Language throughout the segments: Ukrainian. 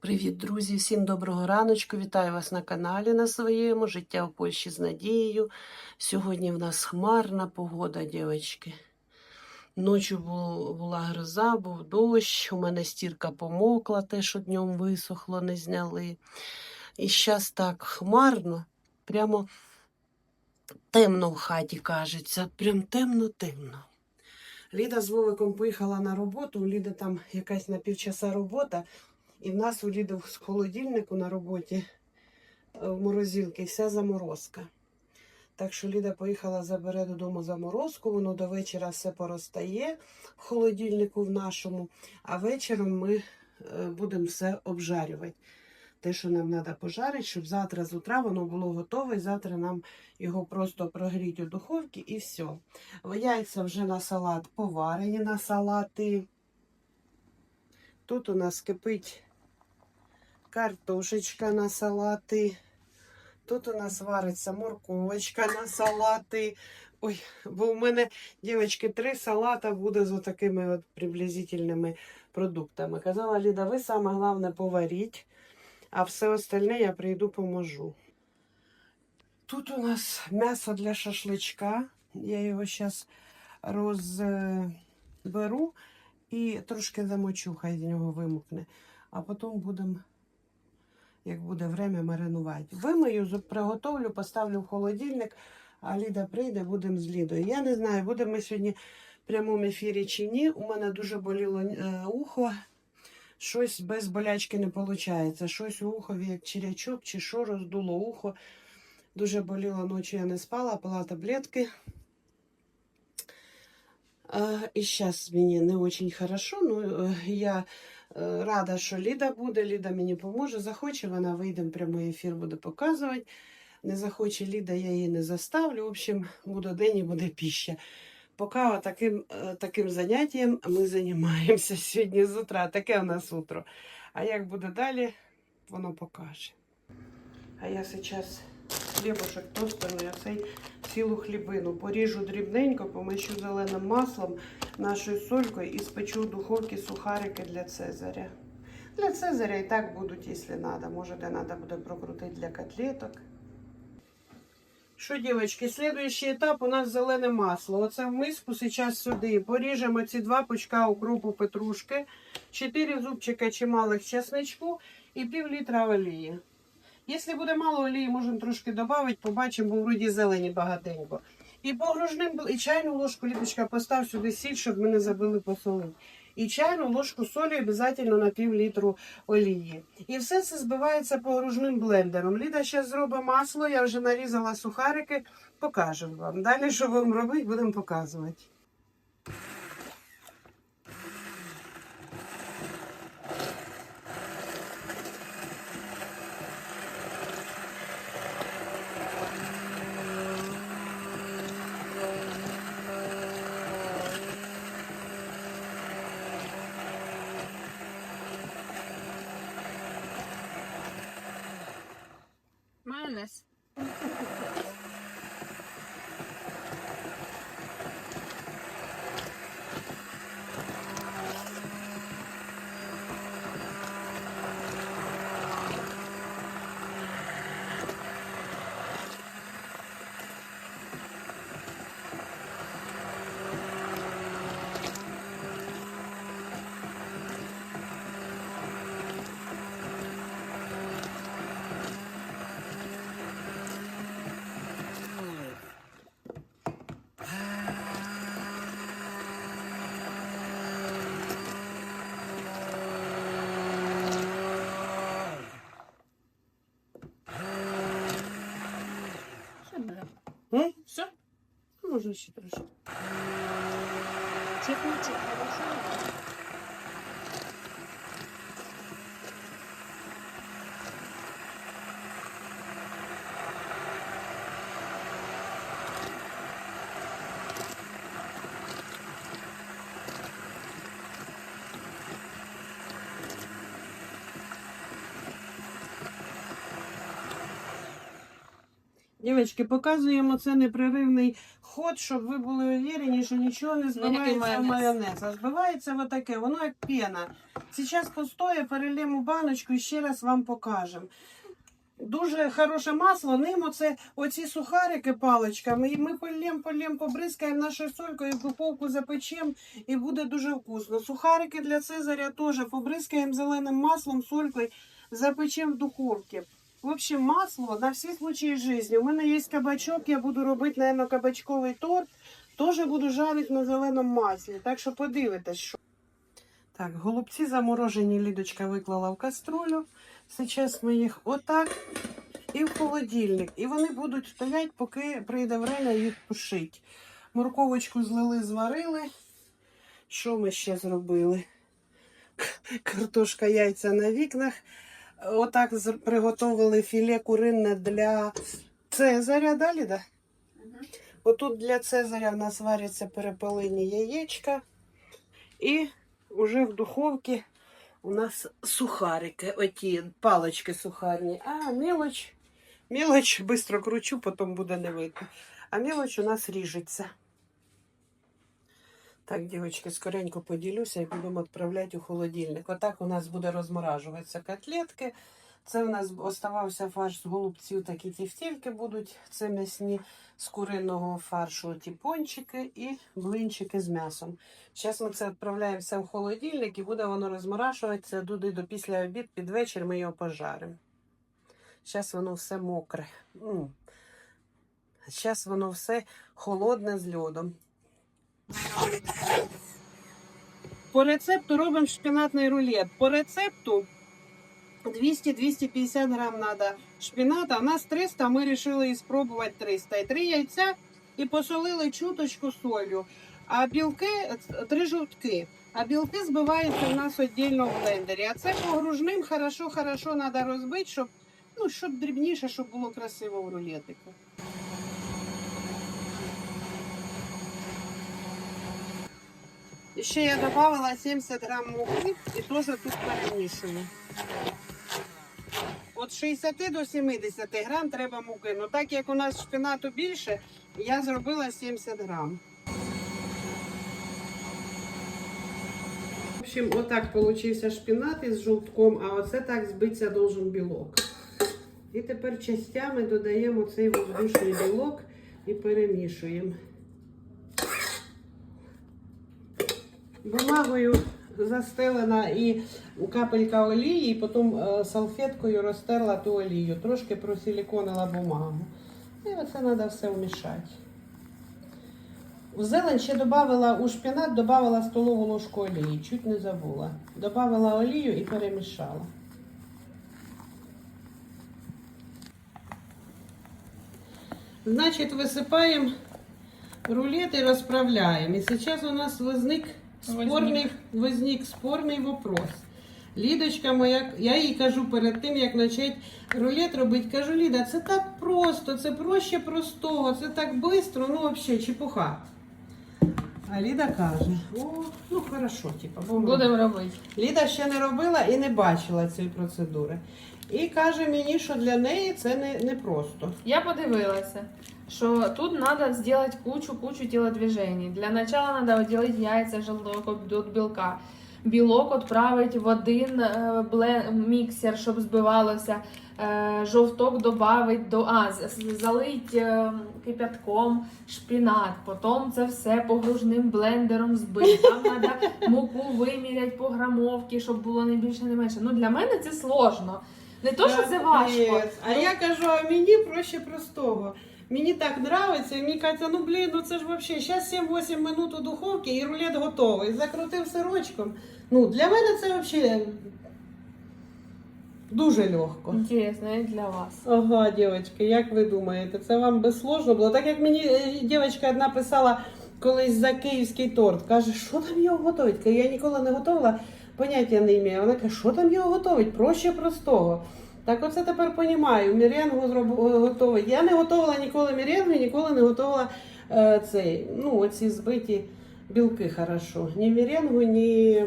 Привіт, друзі! Всім доброго раночку! Вітаю вас на каналі на своєму Життя в Польщі з надією. Сьогодні в нас хмарна погода, дівчатки. Ночі була гроза, був дощ, у мене стірка помокла, те, що днем висохло, не зняли. І зараз так хмарно, прямо темно в хаті кажеться, прям темно-темно. Ліда з Вовиком поїхала на роботу, у Ліди там якась на півчаса робота. І в нас у Ліди в холодильнику на роботі е, в морозилці вся заморозка. Так що Ліда поїхала, забере додому заморозку, воно до вечора все поростає в холодильнику в нашому, а вечором ми е, будемо все обжарювати. Те, що нам треба пожарити, щоб завтра з утра воно було готове, завтра нам його просто прогріти у духовці і все. Яйця вже на салат поварені на салати. Тут у нас кипить картошечка на салати. Тут у нас вариться морковочка на салати. Ой, бо у мене, дівчатки, три салата буде з такими от приблизительними продуктами. Казала Ліда, ви саме головне поваріть, а все остальне я прийду поможу. Тут у нас м'ясо для шашличка. Я його зараз розберу і трошки замочу, хай з нього вимокне. А потім будемо, як буде время, маринувати. Вимию, приготовлю, поставлю в холодильник, а Ліда прийде, будемо з Лідою. Я не знаю, будемо ми сьогодні в прямому ефірі чи ні. У мене дуже боліло е, ухо. Щось без болячки не виходить. Щось у ухові, як черячок, чи що роздуло ухо. Дуже боліло ночі, я не спала, пила таблетки. А, і зараз мені не дуже хорошо. Ну, е, я е, рада, що Ліда буде. Ліда мені поможе. Захоче, вона вийде в прямий ефір, буде показувати. Не захоче Ліда, я її не заставлю. В общем, буде день і буде піща. Поки таким, е, таким заняттям ми займаємося сьогодні з утра. Таке у нас утро. А як буде далі, воно покаже. А я зараз хлібушек тостаний, оцей цілу хлібину. Поріжу дрібненько, помащу зеленим маслом, нашою солькою і спечу в духовці сухарики для Цезаря. Для Цезаря і так будуть, якщо треба. Може, де треба буде прокрутити для котлеток. Що, дівчатки, слідуючий етап у нас зелене масло. Оце в миску зараз сюди. Поріжемо ці два пучка укропу петрушки, 4 зубчика чималих чесничку і пів літра олії. Якщо буде мало олії, можемо трошки додати, побачимо, бо вроді зелені багатенько. І погружним і чайну ложку літочка постав сюди сіль, щоб ми не забили посолити. І чайну ложку солі обов'язково на пів літру олії. І все це збивається погружним блендером. Ліда зараз зробить масло, я вже нарізала сухарики, покажемо вам. Далі, що будемо робити, будемо показувати. Майонез. Все буде. М? Все? Може ще трошки. Тихо, хорошо. Дівчатки, показуємо це непреривний ход, щоб ви були уверені, що нічого не збивається в майонез. майонез. А збивається отаке, воно як пена. Зараз постоє, перелємо баночку і ще раз вам покажемо. Дуже хороше масло, ним оце, оці сухарики паличками, і ми полєм, полєм, побризкаємо нашою солькою, духовку запечемо, і буде дуже вкусно. Сухарики для Цезаря теж побризкаємо зеленим маслом, солькою, запечемо в духовці. В общем, масло на всі случаї життя. У мене є кабачок, я буду робити, наверное, кабачковий торт. Теж буду жарити на зеленому маслі. Так що подивитесь, що. Так, голубці заморожені Лідочка виклала в каструлю. Зараз ми їх отак і в холодильник. І вони будуть стоять, поки прийде время їх тушити. Морковочку злили, зварили. Що ми ще зробили? Картошка, яйця на вікнах. Отак приготовили філе курине для Цезаря. Далі, да? Отут для Цезаря в нас варяться перепелині яєчка. І вже в духовці у нас сухарики, оті палочки сухарні. А, мелоч. Мелоч швидко кручу, потім буде не видно. А мелоч у нас ріжеться. Так, дівчатки, скоренько поділюся і будемо відправляти у холодильник. Отак у нас буде розморажуватися котлетки. Це у нас оставався фарш з голубців, такі тівтільки будуть. Це м'ясні з куриного фаршу, ті пончики і блинчики з м'ясом. Зараз ми це відправляємо все в холодильник і буде воно розморашуватися туди до після обід, під вечір ми його пожаримо. Зараз воно все мокре. Зараз воно все холодне з льодом. По рецепту робимо шпінатний рулет. По рецепту 200-250 грам треба шпіната. У нас 300, ми вирішили спробувати 300. І три яйця і посолили чуточку солью. А білки, три жовтки. А білки збиваються у нас віддільно в блендері. А це погружним хорошо-хорошо треба розбити, щоб, ну, щоб дрібніше, щоб було красиво в рулетику. Ще я додавала 70 грам муки і теж тут перемішую. От 60 до 70 грам треба муки. Ну так як у нас шпинату більше, я зробила 70 грам. В общем, отак получився шпинат із жовтком, а оце так збитися должен білок. І тепер частями додаємо цей воздушний білок і перемішуємо. Бумагою застелена і капелька олії, і потім е, салфеткою розтерла ту олію. Трошки просиліконила бумагу. І оце треба все вмішати. В зелень ще додавала у шпінат, додавала столову ложку олії, чуть не забула. Добавила олію і перемішала. Значить, висипаємо рулет і розправляємо. І зараз у нас возник спорний, возник спорний вопрос. Лідочка моя, я їй кажу перед тим, як почати рулет робити, кажу, Ліда, це так просто, це проще простого, це так швидко, ну взагалі чепуха. А Ліда каже, о, ну хорошо, типа, бо ми- Будемо робити. Ліда ще не робила і не бачила цієї процедури. І каже мені, що для неї це не, не просто. Я подивилася, що тут треба зробити кучу-кучу телодвижений. Для начала треба відділити яйця, желток від білка. Білок відправити в один е, міксер, щоб збивалося. Е, Жовток додати до а, залить е, кипятком шпінат. Потім це все погружним блендером збити. Там треба муку виміряти по грамовці, щоб було не більше, не менше. Ну для мене це сложно. Не то, що це важко. А я кажу, а мені проще простого. Мені так подобається, і мені кажеться, ну блін, ну це ж взагалі, зараз 7-8 минут у духовці і рулет готовий. Закрутив сирочком. Ну, для мене це взагалі дуже легко. Інтересно, і для вас. Ага, дівчатки, як ви думаєте, це вам безсложно було? Так як мені е, дівчинка одна писала колись за київський торт, каже, що там його готовить? Я ніколи не готувала, поняття не ім'я. Вона каже, що там його готовить? Проще простого. Так оце тепер понімаю. Міренгу готовить. Я не готувала ніколи міренгу, і ніколи не готувала е, цей, ну, оці збиті білки хорошо. Ні міренгу, ні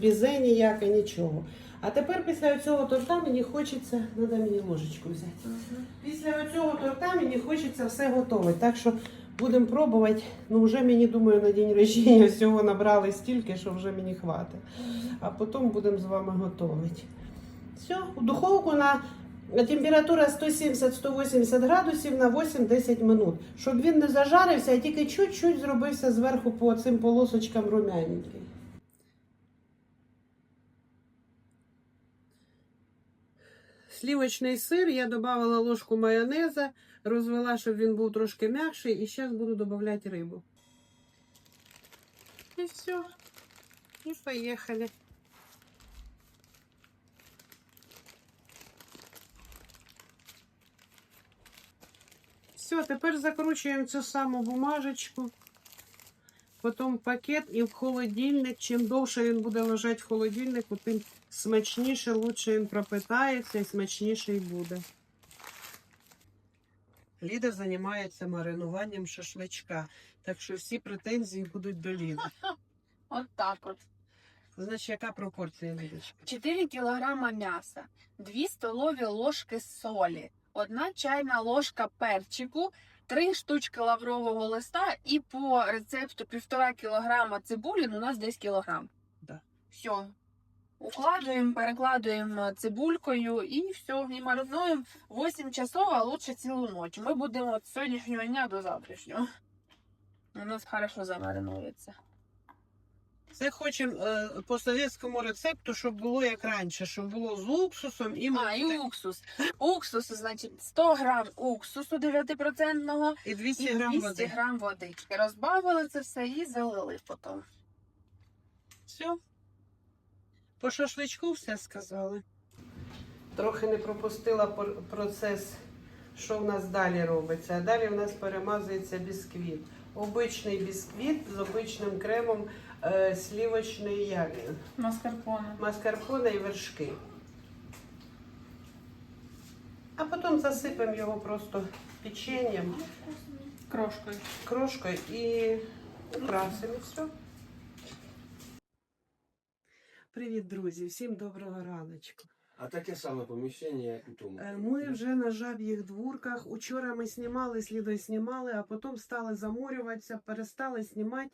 бізе ніяке, нічого. А тепер після цього торта мені хочеться, треба мені ложечку взяти. Після цього торта мені хочеться все готове. Так що Будемо пробувати. Ну, вже мені думаю, на день рождення всього набрали стільки, що вже мені хватить. А потім будемо з вами готувати. Все, у духовку на температура 170-180 градусів на 8-10 минут. Щоб він не зажарився, а тільки чуть-чуть зробився зверху по цим полосочкам румяненький. Сливочний сир, я додавала ложку майонеза, розвела, щоб він був трошки м'якший, і зараз буду додавати рибу. І все. І поїхали. Все, тепер закручуємо цю саму бумажечку, потім пакет і в холодильник. Чим довше він буде лежати в холодильнику, тим смачніше, лучше він пропитається і смачніший буде. Ліда займається маринуванням шашличка, так що всі претензії будуть до Ліди. От так от. Значить, яка пропорція Лідочка? 4 кілограма м'яса, 2 столові ложки солі, 1 чайна ложка перчику, 3 штучки лаврового листа і по рецепту 1,5 кілограма цибулі, ну, у нас десь кілограм. Да. Все. Укладуємо, перекладуємо цибулькою і все, і маринуємо 8 часов, а лучше цілу ніч. Ми будемо від сьогоднішнього дня до завтрашнього. У нас хорошо замаринується. Це хочемо е, по совєтському рецепту, щоб було як раніше, щоб було з уксусом і, А, і уксус. Уксус, значить, 100 грам уксусу 9% і 200 і грам 200 води. грам водички. Розбавили це все і залили потім. Все. По шашличку все сказали. Трохи не пропустила пор- процес, що в нас далі робиться. А далі в нас перемазується бісквіт. Обичний бісквіт з обичним кремом е, слівочний як? Маскарпоне. маскарпоне і вершки. А потім засипемо його просто печенням, Крошкою. крошкою і украсимо. і все. Привіт, друзі! Всім доброго раночку. А таке саме поміщення, як у тому. Е, Ми вже на жаб'їх дворках. Учора ми знімали, слідо знімали, а потім стали заморюватися, перестали знімати.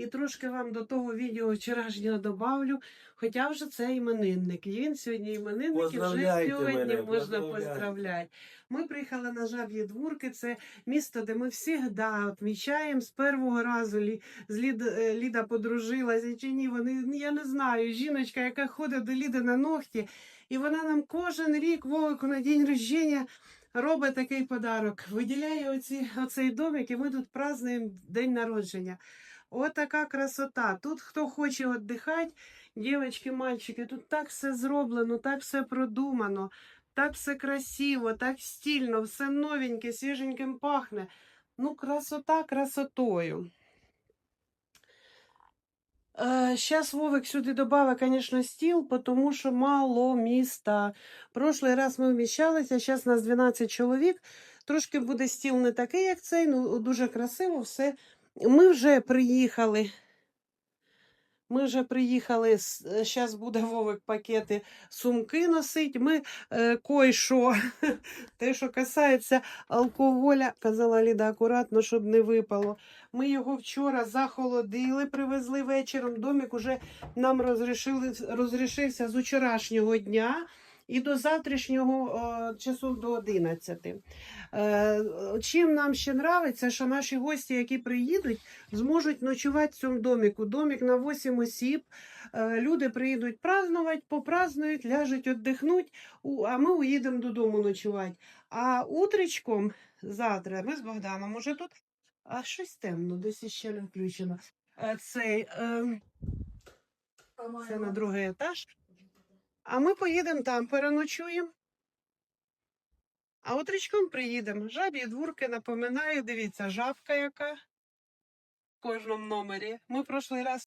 І трошки вам до того відео вчорашнього добавлю. Хоча вже це іменинник. І він сьогодні іменинник, і вже сьогодні мене, можна поздравляти. Ми приїхали на жаб'ї дворки. Це місто, де ми завжди відмічаємо з першого разу. Лі, з Лід, е, Ліда подружилася чи ні. Вони я не знаю. Жіночка, яка ходить до Ліди на ногті. І вона нам кожен рік Вовику на день рождення робить такий подарок. Виділяє оці, оцей домик, і ми тут празднуємо день народження. Отака красота. Тут хто хоче віддихати, дівчатки, мальчики, тут так все зроблено, так все продумано, так все красиво, так стильно, все новеньке, свіженьким пахне. Ну, красота красотою. Зараз Вовик сюди додав, звісно, стіл, тому що мало міста. Прошлий раз ми вміщалися, зараз нас 12 чоловік. Трошки буде стіл не такий, як цей, ну дуже красиво все. Ми вже приїхали. Ми вже приїхали, зараз буде Вовик пакети сумки носить. Ми е, кой-що, те, що касається алкоголя, казала Ліда акуратно, щоб не випало. Ми його вчора захолодили, привезли вечором. Домик уже нам розрішили, розрішився з вчорашнього дня і до завтрашнього е, часу до 11. Е, чим нам ще нравиться, що наші гості, які приїдуть, зможуть ночувати в цьому доміку. Домік на 8 осіб. Е, люди приїдуть празднувати, попразднують, ляжуть, віддихнуть, а ми уїдемо додому ночувати. А утречком завтра ми з Богданом уже тут. А щось темно, десь іще не включено. Цей, е, це на другий етаж. А ми поїдемо там, переночуємо. А утречком приїдемо. Жабі дворки напоминаю, дивіться, жабка яка в кожному номері. Ми прошлий раз